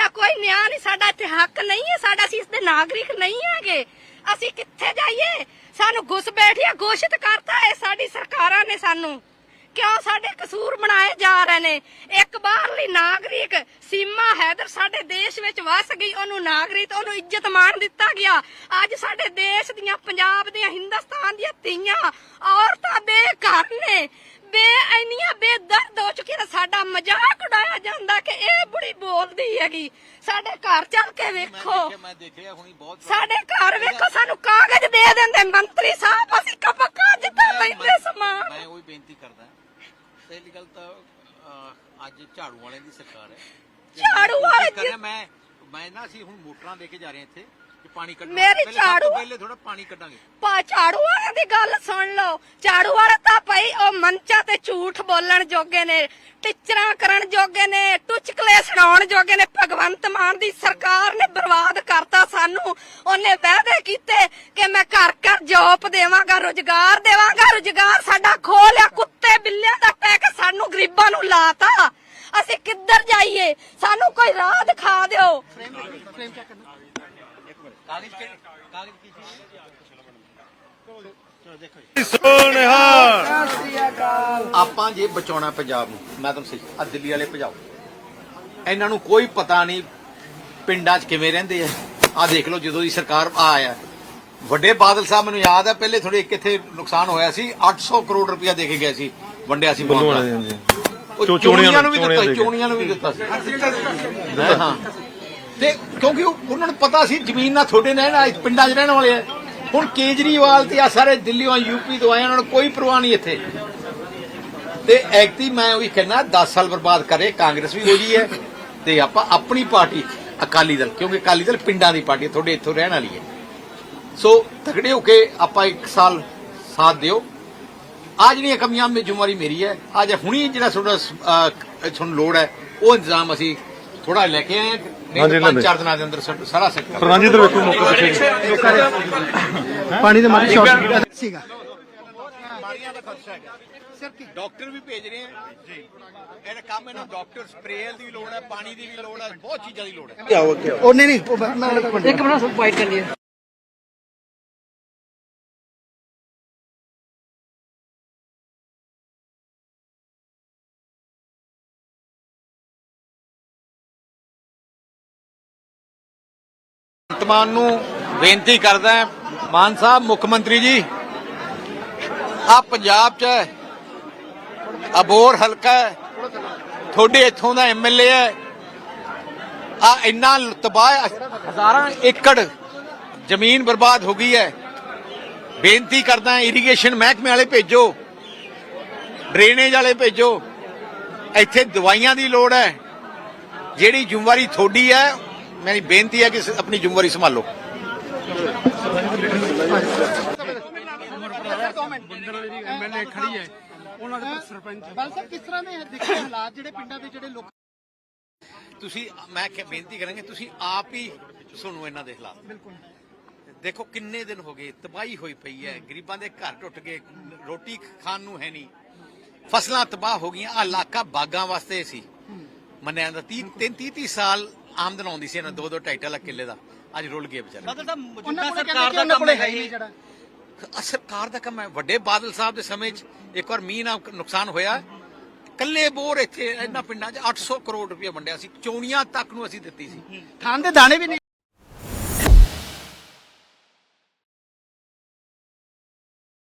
ਸਾਡਾ ਕੋਈ ਨਿਆਂ ਨਹੀਂ, ਸਾਡਾ ਇੱਥੇ ਹੱਕ ਨਹੀਂ ਹੈ, ਸਾਡਾ ਅਸੀਂ ਇਸ ਦੇ ਨਾਗਰਿਕ ਨਹੀਂ ਹੈਗੇ। ਅਸੀਂ ਕਿੱਥੇ ਜਾਈਏ? ਸਾਨੂੰ ਘੁਸ ਬੈਠਿਆ ਘੋਸ਼ਿਤ ਕਰਤਾ ਹੈ ਸਾਡੀ ਸਰਕਾਰਾਂ ਨੇ ਸਾਨੂੰ। ਕਿਉਂ ਸਾਡੇ ਕਸੂਰ ਬਣਾਏ ਜਾ ਰਹੇ ਨੇ? ਇੱਕ ਬਾਹਰਲੀ ਨਾਗਰਿਕ ਸੀਮਾ ਹੈਦਰ ਸਾਡੇ ਦੇਸ਼ ਵਿੱਚ ਵਸ ਗਈ, ਉਹਨੂੰ ਨਾਗਰਿਕ, ਉਹਨੂੰ ਇੱਜ਼ਤ ਮਾਣ ਦਿੱਤਾ ਗਿਆ। ਅੱਜ ਸਾਡੇ ਦੇਸ਼ ਦੀਆਂ, ਪੰਜਾਬ ਦੀਆਂ, ਹਿੰਦੁਸਤਾਨ ਦੀਆਂ ਧੀਆਂ ਔਰਤਾਂ ਬੇਘਰ ਨੇ। ਬੇ ਇੰਨੀਆਂ ਬੇਦਰਦ ਹੋ ਚੁੱਕੀਆਂ ਨੇ ਸਾਡਾ ਮਜ਼ਾਕ ਉਡਾਇਆ ਜਾਂਦਾ ਕਿ ਇਹ ਬੁੜੀ ਬੋਲਦੀ ਹੈਗੀ। ਸਾਡੇ ਘਰ ਚੱਲ ਕੇ ਵੇਖੋ। ਮੈਂ ਦੇਖਿਆ ਹੁਣੀ ਬਹੁਤ ਸਾਡੇ ਘਰ ਵੇਖੋ ਸਾਨੂੰ ਕਾਗਜ਼ ਦੇ ਦਿੰਦੇ ਮੰਤਰੀ ਸਾਹਿਬ ਅਸੀਂ ਕਪਕਾ ਜਿੱਦਾਂ ਲੈਂਦੇ ਸਮਾਨ। ਮੈਂ ਉਹੀ ਬੇਨਤੀ ਕਰਦਾ ਪਹਿਲੀ ਗੱਲ ਤਾਂ ਅੱਜ ਝਾੜੂ ਵਾਲਿਆਂ ਦੀ ਸਰਕਾਰ ਹੈ। ਝਾੜੂ ਵਾਲੇ ਕੋਸ਼ਿਸ਼ ਕਰ ਰਿਹਾ, ਮੈਂ ਮੈਂ ਨਾ ਅਸੀਂ ਹੁਣ ਮੋਟਰਾਂ ਲੈ ਕੇ ਜਾ ਰਹੇ ਹਾਂ ਇੱਥੇ ਪਾਣੀ ਕੱਢਣਾ। ਮੇਰੀ ਪਹਿਲੇ ਝਾੜੂ- ਥੋੜਾ ਪਾਣੀ ਕੱਢਾਂਗੇ। ਪਾ ਝਾੜੂ ਵਾਲਿਆਂ ਦੀ ਗੱਲ ਸੁਣ ਲਓ। ਝਾੜੂ ਵਾਲੇ ਤਾਂ ਭਾਈ ਉਹ ਮੰਚਾਂ ਤੇ ਝੂਠ ਬੋਲਣ ਜੋਗੇ ਨੇ, ਟਿਚਰਾਂ ਕਰਨ ਜੋਗੇ ਨੇ, ਟੁਚਕਲੇ ਸੁਣਾਉਣ ਜੋਗੇ ਨੇ, ਭਗਵੰਤ ਮਾਨ ਦੀ ਸਰਕਾਰ ਨੇ ਬਰਬਾਦ ਕਰਤਾ ਸਾਨੂੰ। ਉਹਨੇ ਵਾਅਦੇ ਕੀਤੇ ਕਿ ਮੈਂ ਘਰ ਘਰ ਜੋਬ ਦੇਵਾਂਗਾ, ਰੁਜ਼ਗਾਰ ਦੇਵਾਂਗਾ, ਰੁਜ਼ਗਾਰ ਸਾਡਾ ਖੋਹ ਲਿਆ, ਕੁੱਤੇ ਬਿੱਲਿਆਂ ਦਾ ਪੈਕ ਸਾਨੂੰ ਗਰੀਬਾਂ ਨੂੰ ਲਾਤਾ। ਅਸੀਂ ਕਿੱਧਰ ਜਾਈਏ? ਸਾਨੂੰ ਕੋਈ ਰਾਹ ਦਿਖਾ ਦਿਓ। ਕਾਗਜ਼ ਕਿ ਕਾਗਜ਼ ਕੀ ਆਪਾਂ ਜੇ ਬਚਾਉਣਾ ਪੰਜਾਬ ਨੂੰ ਮੈਂ ਤੁਹਾਨੂੰ ਸਹੀ ਆ ਦਿੱਲੀ ਵਾਲੇ ਭਜਾਓ। ਇਹਨਾਂ ਨੂੰ ਕੋਈ ਪਤਾ ਨਹੀਂ ਪਿੰਡਾਂ 'ਚ ਕਿਵੇਂ ਰਹਿੰਦੇ ਆ। ਆ ਦੇਖ ਲਓ ਜਦੋਂ ਦੀ ਸਰਕਾਰ ਆ ਆ ਵੱਡੇ ਬਾਦਲ ਸਾਹਿਬ ਮੈਨੂੰ ਯਾਦ ਹੈ ਪਹਿਲੇ ਥੋੜੇ ਕਿੱਥੇ ਨੁਕਸਾਨ ਹੋਇਆ ਸੀ 800 ਕਰੋੜ ਰੁਪਇਆ ਦੇ ਕੇ ਗਿਆ ਸੀ ਵੰਡਿਆ ਸੀ ਚੋਣੀਆਂ ਨੂੰ ਵੀ ਦਿੱਤਾ। ਚੋਣੀਆਂ ਨੂੰ ਵੀ ਦਿੱਤਾ ਸੀ। ਹਾਂ। ਤੇ ਕਿਉਂਕਿ ਉਹਨਾਂ ਨੂੰ ਪਤਾ ਸੀ ਜ਼ਮੀਨ ਨਾਲ ਤੁਹਾਡੇ ਰਹਿਣ ਨਾ ਪਿੰਡਾਂ 'ਚ ਰਹਿਣ ਵਾਲੇ ਆ। ਹੁਣ ਕੇਜਰੀਵਾਲ ਤੇ ਆ ਸਾਰੇ ਦਿੱਲੀੋਂ ਯੂਪੀ ਤੋਂ ਆਏ ਉਹਨਾਂ ਨੂੰ ਕੋਈ ਪਰਵਾਹ ਨਹੀਂ ਇੱਥੇ। ਤੇ ਐਕਤੀ ਮੈਂ ਉਹੀ ਕਹਿੰਦਾ 10 ਸਾਲ ਬਰਬਾਦ ਕਰੇ, ਕਾਂਗਰਸ ਵੀ ਹੋ ਜੀ ਹੈ। ਤੇ ਆਪਾਂ ਆਪਣੀ ਪਾਰਟੀ, ਅਕਾਲੀ ਦਲ, ਕਿਉਂਕਿ ਅਕਾਲੀ ਦਲ ਪਿੰਡਾਂ ਦੀ ਪਾਰਟੀ ਤੁਹਾਡੇ ਇੱਥੋਂ ਰਹਿਣ ਵਾਲੀ ਹੈ। ਸੋ ਤਕੜੇ ਹੋ ਕੇ ਆਪਾਂ ਇੱਕ ਸਾਲ ਸਾਥ ਦਿਓ। ਆ ਜਿਹੜੀਆਂ ਕਮੀਆਂ ਮੇ ਜ਼ਿੰਮੇਵਾਰੀ ਮੇਰੀ ਹੈ। ਅੱਜ ਹੁਣੀ ਜਿਹੜਾ ਤੁਹਾਡਾ ਤੁਹਾਨੂੰ ਲੋੜ ਹੈ, ਉਹ ਇੰਤਜ਼ਾਮ ਅਸੀਂ ਥੋੜਾ ਲੈ ਕੇ ਆਏ ਹਾਂ ਨਹੀਂ ਪੰਜ ਲੈ ਚਾਰ ਦਿਨਾਂ ਦੇ ਅੰਦਰ ਸਾਰਾ ਸੈਕਟਰ ਪ੍ਰਧਾਨ ਜੀ ਇੱਧਰ ਵੇਖੋ ਮੌਕੇ ਪਿੱਛੇ ਪਾਣੀ ਦੇ ਮਾਰੀ ਸ਼ਾਰਟ ਸੀਗਾ। ਡਾਕਟਰ ਵੀ ਭੇਜ ਰਹੇ ਆ। ਜੀ। ਇਹਦਾ ਕੰਮ ਇਹਨਾਂ ਡਾਕਟਰ ਸਪਰੇਅਰ ਦੀ ਵੀ ਲੋੜ ਹੈ ਪਾਣੀ ਦੀ ਵੀ ਲੋੜ ਹੈ ਬਹੁਤ ਚੀਜ਼ਾਂ ਦੀ ਲੋੜ ਹੈ। ਉਹਨੇ ਨਹੀਂ ਉਹ ਮੈਂ ਇੱਕ ਮਿੰਟ ਇੱਕ ਮਿੰਟ ਵਾਈਟ ਕਰ ਲਿਆ ਭਗਵੰਤ ਮਾਨ ਨੂੰ ਬੇਨਤੀ ਕਰਦਾ ਹੈ, ਮਾਨ ਸਾਹਿਬ, ਮੁੱਖ ਮੰਤਰੀ ਜੀ, ਆ ਪੰਜਾਬ 'ਚ ਅਬੋਰ ਹਲਕਾ ਹੈ, ਤੁਹਾਡੇ ਇੱਥੋਂ ਦਾ ਐਮਐਲਏ ਹੈ, ਆ ਇੰਨਾ ਤਬਾਹ ਹਜ਼ਾਰਾਂ ਏਕੜ ਜ਼ਮੀਨ ਬਰਬਾਦ ਹੋ ਗਈ ਹੈ। ਬੇਨਤੀ ਕਰਦਾ ਇਰੀਗੇਸ਼ਨ ਮਹਿਕਮੇ ਵਾਲੇ ਭੇਜੋ ਡਰੇਨੇਜ ਵਾਲੇ ਭੇਜੋ, ਇੱਥੇ ਦਵਾਈਆਂ ਦੀ ਲੋੜ ਹੈ, ਜਿਹੜੀ ਜ਼ਿੰਮੇਵਾਰੀ ਤੁਹਾਡੀ ਹੈ ਮੇਰੀ ਬੇਨਤੀ ਹੈ ਕਿ ਆਪਣੀ ਜ਼ਿੰਮੇਵਾਰੀ ਸੰਭਾਲੋ। ਐਮਐਲਏ ਖੜੀ ਹੈ ਉਹਨਾਂ ਦੇ ਸਰਪੰਚ ਬਲ ਸਾਹਿਬ ਕਿਸ ਤਰ੍ਹਾਂ ਦੇ ਦੇਖੇ ਹਾਲਾਤ ਜਿਹੜੇ ਪਿੰਡਾਂ ਦੇ ਜਿਹੜੇ ਲੋਕ ਤੁਸੀਂ, ਮੈਂ ਕਿ ਬੇਨਤੀ ਕਰਾਂਗੇ, ਤੁਸੀਂ ਆਪ ਹੀ ਸੁਣੋ ਇਹਨਾਂ ਦੇ ਹਾਲਾਤ। ਬਿਲਕੁਲ ਦੇਖੋ, ਕਿੰਨੇ ਦਿਨ ਹੋ ਗਏ, ਤਬਾਹੀ ਹੋਈ ਪਈ ਹੈ। ਗਰੀਬਾਂ ਦੇ ਘਰ ਟੁੱਟ ਗਏ, ਰੋਟੀ ਖਾਣ ਨੂੰ ਹੈ ਨਹੀਂ। ਫਸਲਾਂ ਤਬਾਹ ਹੋ ਗਈਆਂ। ਆ ਇਲਾਕਾ ਬਾਗਾਂ ਵਾਸਤੇ ਸੀ। ਮੰਨਿਆ ਜਾਂਦਾ 30 30 30 ਸਾਲ ਆਮਦਨ ਆਉਂਦੀ ਸੀ ਇਹਨਾਂ ਦੋ ਦੋ ਢਾਈ ਲੱਖ ਕਿੱਲੇ ਦਾ। ਅੱਜ ਰੁਲ ਗਏ ਵਿਚਾਰੇ ਉਹਨਾਂ ਕੋਲ ਸਰਕਾਰ ਦਾ ਕੰਮ ਹੈ ਨਹੀਂ ਜਿਹੜਾ। ਸਰਕਾਰ ਦਾ ਕੰਮ ਹੈ। ਵੱਡੇ ਬਾਦਲ ਸਾਹਿਬ ਦੇ ਸਮੇਂ 'ਚ ਇੱਕ ਵਾਰ ਮੀਂਹ ਨਾਲ ਨੁਕਸਾਨ ਹੋਇਆ। ਕੱਲੇ ਬੋਰ ਇੱਥੇ ਇਹਨਾਂ ਪਿੰਡਾਂ 'ਚ 800 ਕਰੋੜ ਰੁਪਏ ਵੰਡਿਆ ਸੀ। ਚੋਣੀਆਂ ਤੱਕ ਨੂੰ ਅਸੀਂ ਦਿੱਤੀ ਸੀ। ਖਾਣ ਦੇ ਦਾਣੇ ਵੀ ਨਹੀਂ